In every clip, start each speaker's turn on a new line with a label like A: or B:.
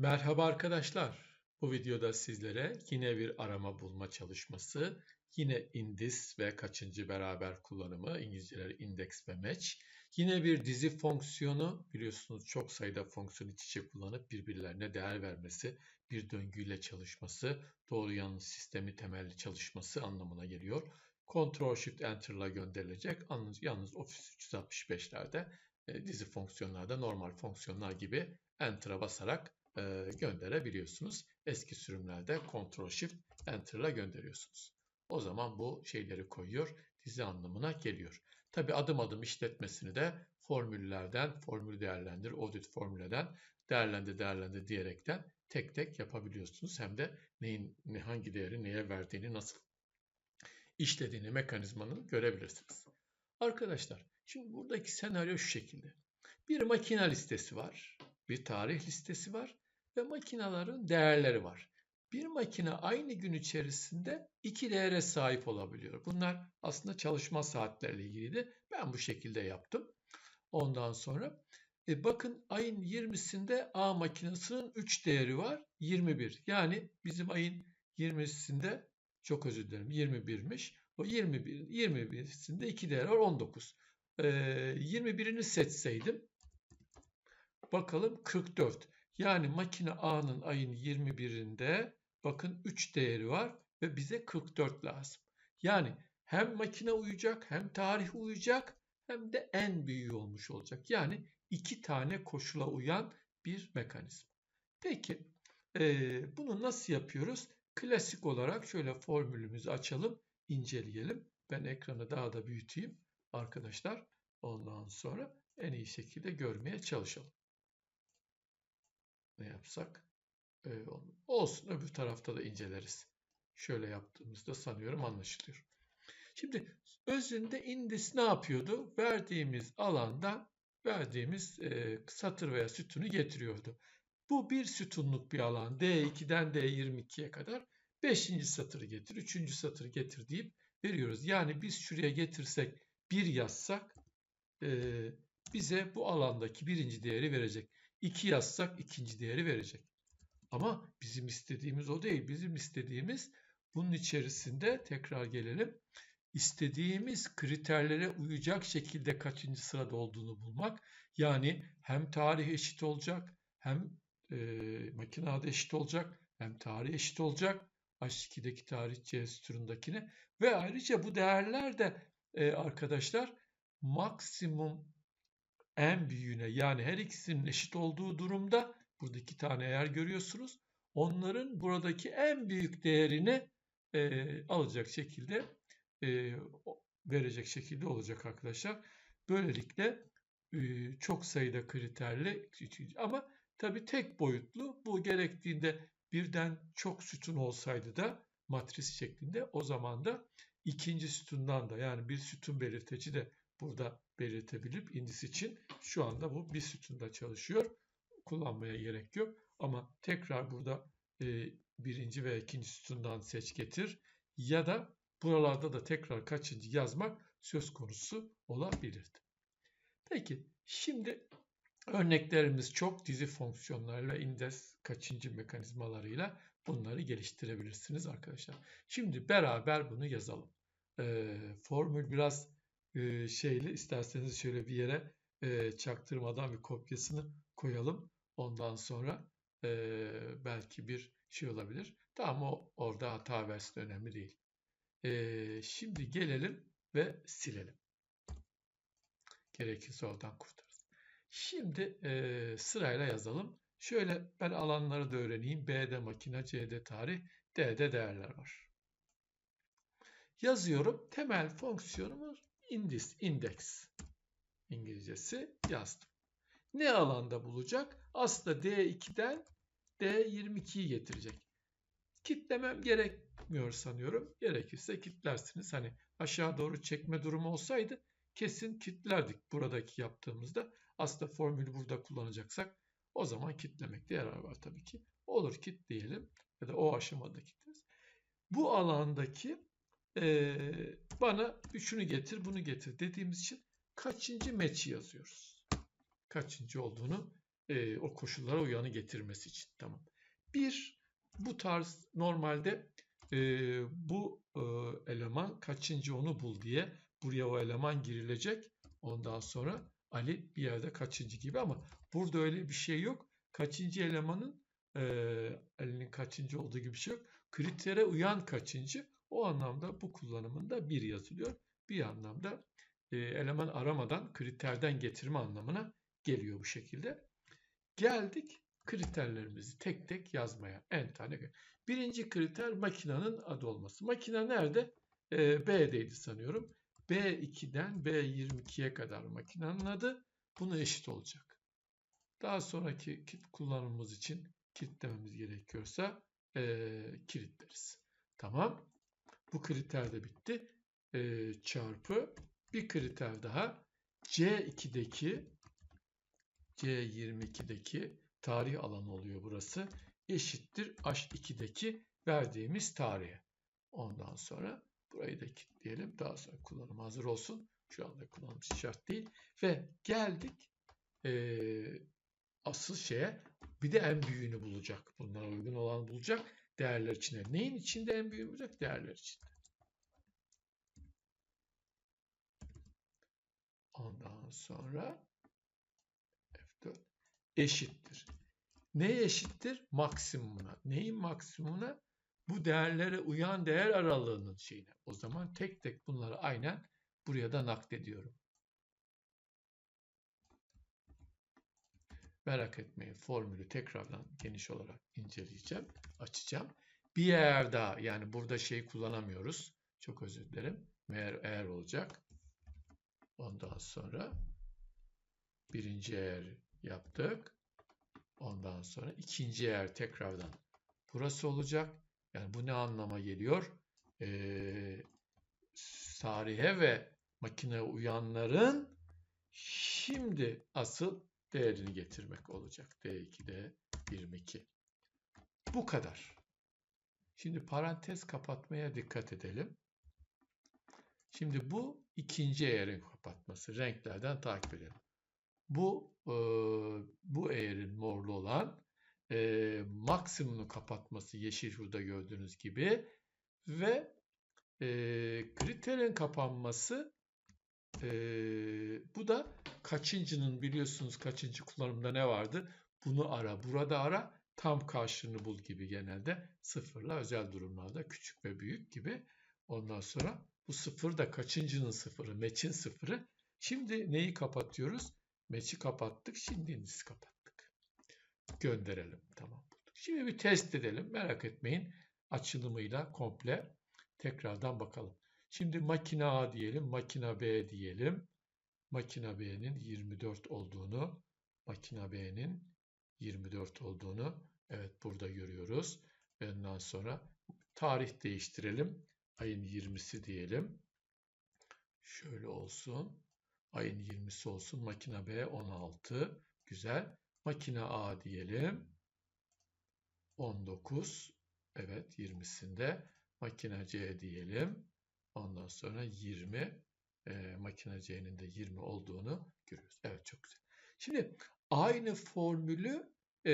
A: Merhaba arkadaşlar. Bu videoda sizlere yine bir arama bulma çalışması, yine indis ve kaçıncı beraber kullanımı, İngilizceleri index ve match, yine bir dizi fonksiyonu, biliyorsunuz çok sayıda fonksiyon iç içe kullanıp birbirlerine değer vermesi, bir döngüyle çalışması, doğru yanlış sistemi temelli çalışması anlamına geliyor. Ctrl Shift Enter ile gönderilecek. Yalnız Office 365'lerde e, dizi fonksiyonlarda normal fonksiyonlar gibi Enter'a basarak e, gönderebiliyorsunuz. Eski sürümlerde Ctrl Shift Enter ile gönderiyorsunuz. O zaman bu şeyleri koyuyor, dizi anlamına geliyor. Tabi adım adım işletmesini de formüllerden, formül değerlendir, audit formülden değerlendi değerlendi diyerekten tek tek yapabiliyorsunuz. Hem de neyin hangi değeri neye verdiğini nasıl işlediğini mekanizmanın görebilirsiniz. Arkadaşlar şimdi buradaki senaryo şu şekilde. Bir makine listesi var, bir tarih listesi var ve makinaların değerleri var. Bir makine aynı gün içerisinde iki değere sahip olabiliyor. Bunlar aslında çalışma saatlerle ilgiliydi. Ben bu şekilde yaptım. Ondan sonra e bakın ayın 20'sinde A makinesinin 3 değeri var. 21. Yani bizim ayın 20'sinde çok özür dilerim 21'miş. O 21, 21'sinde 2 değer var 19. Ee, 21'ini seçseydim bakalım 44. Yani makine A'nın ayın 21'inde bakın 3 değeri var ve bize 44 lazım. Yani hem makine uyacak hem tarih uyacak hem de en büyüğü olmuş olacak. Yani iki tane koşula uyan bir mekanizma. Peki e, bunu nasıl yapıyoruz? Klasik olarak şöyle formülümüzü açalım, inceleyelim. Ben ekranı daha da büyüteyim arkadaşlar. Ondan sonra en iyi şekilde görmeye çalışalım ne yapsak? Ee, olsun öbür tarafta da inceleriz. Şöyle yaptığımızda sanıyorum anlaşılıyor. Şimdi özünde indis ne yapıyordu? Verdiğimiz alanda verdiğimiz e, satır veya sütunu getiriyordu. Bu bir sütunluk bir alan. D2'den D22'ye kadar 5. satırı getir, 3. satırı getir deyip veriyoruz. Yani biz şuraya getirsek bir yazsak e, bize bu alandaki birinci değeri verecek. 2 yazsak ikinci değeri verecek. Ama bizim istediğimiz o değil. Bizim istediğimiz bunun içerisinde tekrar gelelim. İstediğimiz kriterlere uyacak şekilde kaçıncı sırada olduğunu bulmak. Yani hem tarih eşit olacak, hem e, makine adı eşit olacak, hem tarih eşit olacak. H2'deki tarih C sütunundakine ve ayrıca bu değerler de e, arkadaşlar maksimum en büyüğüne yani her ikisinin eşit olduğu durumda burada iki tane eğer görüyorsunuz onların buradaki en büyük değerini e, alacak şekilde e, verecek şekilde olacak arkadaşlar. Böylelikle e, çok sayıda kriterle ama tabi tek boyutlu bu gerektiğinde birden çok sütun olsaydı da matris şeklinde o zaman da ikinci sütundan da yani bir sütun belirteci de burada belirtebilip indis için şu anda bu bir sütunda çalışıyor. Kullanmaya gerek yok. Ama tekrar burada e, birinci ve ikinci sütundan seç getir ya da buralarda da tekrar kaçıncı yazmak söz konusu olabilirdi. Peki şimdi örneklerimiz çok dizi fonksiyonlarıyla indes kaçıncı mekanizmalarıyla bunları geliştirebilirsiniz arkadaşlar. Şimdi beraber bunu yazalım. E, formül biraz e, şeyle isterseniz şöyle bir yere çaktırmadan bir kopyasını koyalım. Ondan sonra belki bir şey olabilir. Tamam o orada hata versin önemli değil. Şimdi gelelim ve silelim. Gerekirse oradan kurtarız. Şimdi sırayla yazalım. Şöyle ben alanları da öğreneyim. B'de makine, C'de tarih, D'de değerler var. Yazıyorum. Temel fonksiyonumuz indis, index İngilizcesi yazdım. Ne alanda bulacak? Aslında D2'den D22'yi getirecek. Kitlemem gerekmiyor sanıyorum. Gerekirse kitlersiniz. Hani aşağı doğru çekme durumu olsaydı kesin kitlerdik buradaki yaptığımızda. Aslında formülü burada kullanacaksak o zaman kitlemekte yarar var tabii ki. Olur kitleyelim ya da o aşamada kitleriz. Bu alandaki e, bana şunu getir bunu getir dediğimiz için kaçıncı match'i yazıyoruz. Kaçıncı olduğunu e, o koşullara uyanı getirmesi için. Tamam. Bir, bu tarz normalde e, bu e, eleman kaçıncı onu bul diye buraya o eleman girilecek. Ondan sonra Ali bir yerde kaçıncı gibi ama burada öyle bir şey yok. Kaçıncı elemanın e, Ali'nin kaçıncı olduğu gibi bir şey yok. Kritere uyan kaçıncı o anlamda bu kullanımında bir yazılıyor. Bir anlamda e, eleman aramadan kriterden getirme anlamına geliyor bu şekilde. Geldik kriterlerimizi tek tek yazmaya. En tane. Birinci kriter makinenin adı olması. Makine nerede? E, B'deydi sanıyorum. B2'den B22'ye kadar makinenin adı. Buna eşit olacak. Daha sonraki kit kullanımımız için kilitlememiz gerekiyorsa e, kilitleriz. Tamam. Bu kriter de bitti. E, çarpı bir kriter daha C2'deki C22'deki tarih alanı oluyor burası. Eşittir H2'deki verdiğimiz tarihe. Ondan sonra burayı da kilitleyelim. Daha sonra kullanım hazır olsun. Şu anda kullanım şart değil. Ve geldik e, asıl şeye bir de en büyüğünü bulacak. Bunlara uygun olan bulacak. Değerler içinde. Neyin içinde en büyüğünü bulacak? Değerler içinde. Ondan sonra F4 eşittir. Neye eşittir? Maksimumuna. Neyin maksimumuna? Bu değerlere uyan değer aralığının şeyine. O zaman tek tek bunları aynen buraya da naklediyorum. Merak etmeyin formülü tekrardan geniş olarak inceleyeceğim, açacağım. Bir yer daha yani burada şey kullanamıyoruz. Çok özür dilerim. Meğer eğer olacak. Ondan sonra birinci eğer yaptık. Ondan sonra ikinci eğer tekrardan burası olacak. Yani bu ne anlama geliyor? Ee, tarihe ve makine uyanların şimdi asıl değerini getirmek olacak. D2'de 22. Bu kadar. Şimdi parantez kapatmaya dikkat edelim. Şimdi bu ikinci eğerin kapatması. Renklerden takip edelim. Bu e, bu eğerin morlu olan e, maksimumunu kapatması yeşil şurada gördüğünüz gibi ve e, kriterin kapanması e, bu da kaçıncının biliyorsunuz kaçıncı kullanımda ne vardı? Bunu ara, burada ara, tam karşılığını bul gibi genelde sıfırla özel durumlarda küçük ve büyük gibi. Ondan sonra bu sıfır da kaçıncının sıfırı, meçin sıfırı. Şimdi neyi kapatıyoruz? Meçi kapattık, şimdi indisi kapattık. Gönderelim. Tamam. Şimdi bir test edelim. Merak etmeyin. Açılımıyla komple tekrardan bakalım. Şimdi makine A diyelim, makine B diyelim. Makine B'nin 24 olduğunu, makine B'nin 24 olduğunu evet burada görüyoruz. Ondan sonra tarih değiştirelim. Ayın 20'si diyelim. Şöyle olsun. Ayın 20'si olsun. Makine B 16. Güzel. Makine A diyelim. 19. Evet 20'sinde. Makine C diyelim. Ondan sonra 20. E, makine C'nin de 20 olduğunu görüyoruz. Evet çok güzel. Şimdi aynı formülü e,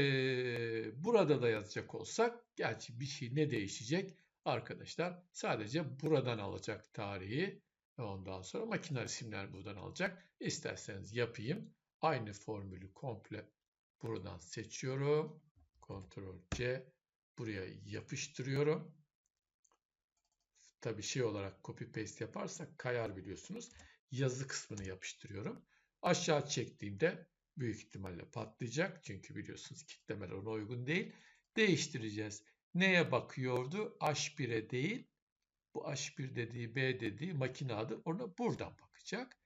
A: burada da yazacak olsak gerçi bir şey ne değişecek? Arkadaşlar sadece buradan alacak tarihi ondan sonra makine isimler buradan alacak. İsterseniz yapayım. Aynı formülü komple buradan seçiyorum. Ctrl C buraya yapıştırıyorum. Tabi şey olarak copy paste yaparsak kayar biliyorsunuz. Yazı kısmını yapıştırıyorum. Aşağı çektiğimde büyük ihtimalle patlayacak. Çünkü biliyorsunuz kitlemeler ona uygun değil. Değiştireceğiz. Neye bakıyordu? H1'e değil. Bu H1 dediği B dediği makine adı. Ona buradan bakacak.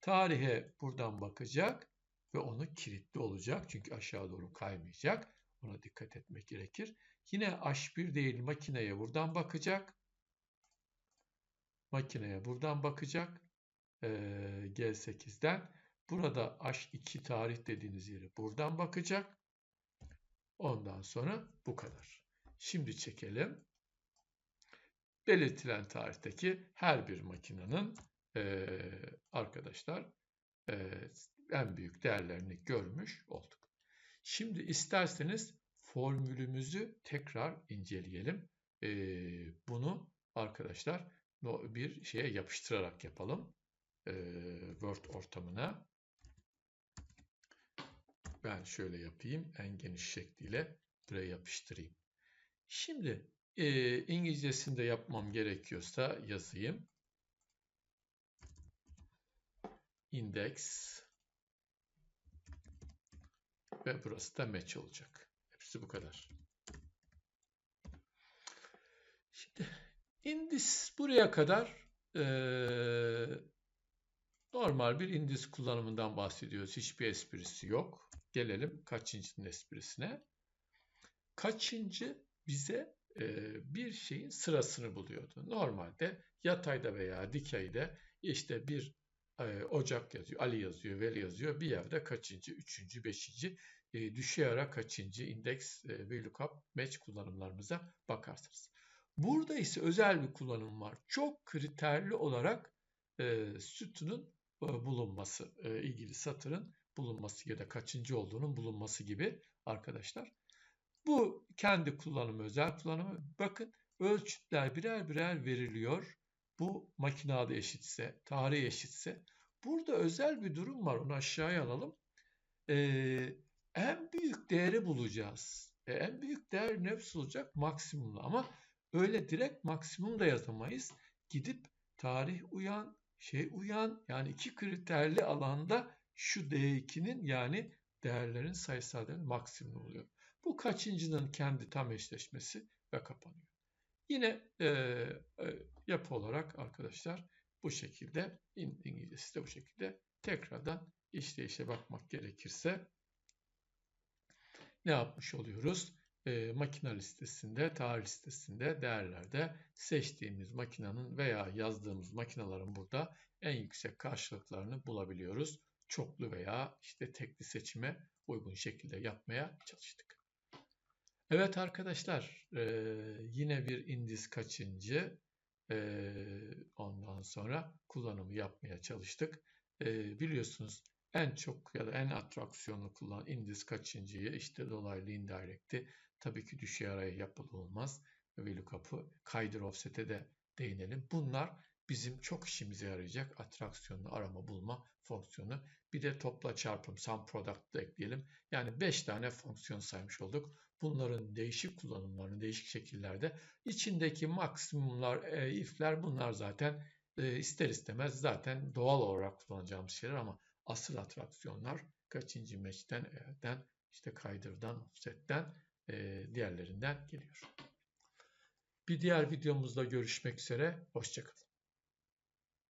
A: Tarihe buradan bakacak ve onu kilitli olacak. Çünkü aşağı doğru kaymayacak. Ona dikkat etmek gerekir. Yine H1 değil makineye buradan bakacak. Makineye buradan bakacak. Ee, G8'den. Burada H2 tarih dediğiniz yeri buradan bakacak. Ondan sonra bu kadar. Şimdi çekelim. Belirtilen tarihteki her bir makinenin e, arkadaşlar e, en büyük değerlerini görmüş olduk. Şimdi isterseniz formülümüzü tekrar inceleyelim. Ee, bunu arkadaşlar bir şeye yapıştırarak yapalım. Ee, Word ortamına. Ben şöyle yapayım. En geniş şekliyle buraya yapıştırayım. Şimdi e, İngilizcesinde yapmam gerekiyorsa yazayım. Index ve burası da match olacak. Hepsi bu kadar. Şimdi indis buraya kadar e, normal bir indis kullanımından bahsediyoruz. Hiçbir esprisi yok. Gelelim kaçıncının esprisine. Kaçıncı bize e, bir şeyin sırasını buluyordu. Normalde yatayda veya dikeyde işte bir e, Ocak yazıyor, Ali yazıyor, Veli yazıyor. Bir yerde kaçıncı, üçüncü, beşinci e, düşey ara kaçıncı indeks e, ve lookup match kullanımlarımıza bakarsınız. Burada ise özel bir kullanım var. Çok kriterli olarak e, sütunun e, bulunması, e, ilgili satırın bulunması ya da kaçıncı olduğunun bulunması gibi arkadaşlar. Bu kendi kullanımı, özel kullanımı. Bakın ölçütler birer birer veriliyor. Bu makinada eşitse, tarih eşitse. Burada özel bir durum var. Onu aşağıya alalım. Ee, en büyük değeri bulacağız. E, en büyük değer ne olacak? Maksimumla. Ama öyle direkt maksimum da yazamayız. Gidip tarih uyan, şey uyan yani iki kriterli alanda şu D2'nin yani değerlerin sayısal değerin maksimum oluyor. Bu kaçıncının kendi tam eşleşmesi ve kapanıyor. Yine e, e, yapı olarak arkadaşlar bu şekilde İngilizcesi de bu şekilde tekrardan işleyişe bakmak gerekirse ne yapmış oluyoruz? E, makine listesinde, tarih listesinde, değerlerde seçtiğimiz makinenin veya yazdığımız makinelerin burada en yüksek karşılıklarını bulabiliyoruz. Çoklu veya işte tekli seçime uygun şekilde yapmaya çalıştık. Evet arkadaşlar e, yine bir indiz kaçıncı e, ondan sonra kullanımı yapmaya çalıştık. E, biliyorsunuz en çok ya da en atraksiyonlu kullanan indiz kaçıncıyı işte dolaylı indirect'i tabii ki düşey araya yapılı olmaz. VLOOKUP'ı kaydır offset'e de değinelim. Bunlar bizim çok işimize yarayacak atraksiyonlu arama bulma fonksiyonu. Bir de topla çarpım sum product da ekleyelim. Yani 5 tane fonksiyon saymış olduk. Bunların değişik kullanımlarını değişik şekillerde içindeki maksimumlar, e, if'ler bunlar zaten e, ister istemez zaten doğal olarak kullanacağımız şeyler ama asıl atraksiyonlar kaçıncı meçten, eğerden, işte kaydırdan, offset'ten, e, diğerlerinden geliyor. Bir diğer videomuzda görüşmek üzere. Hoşçakalın.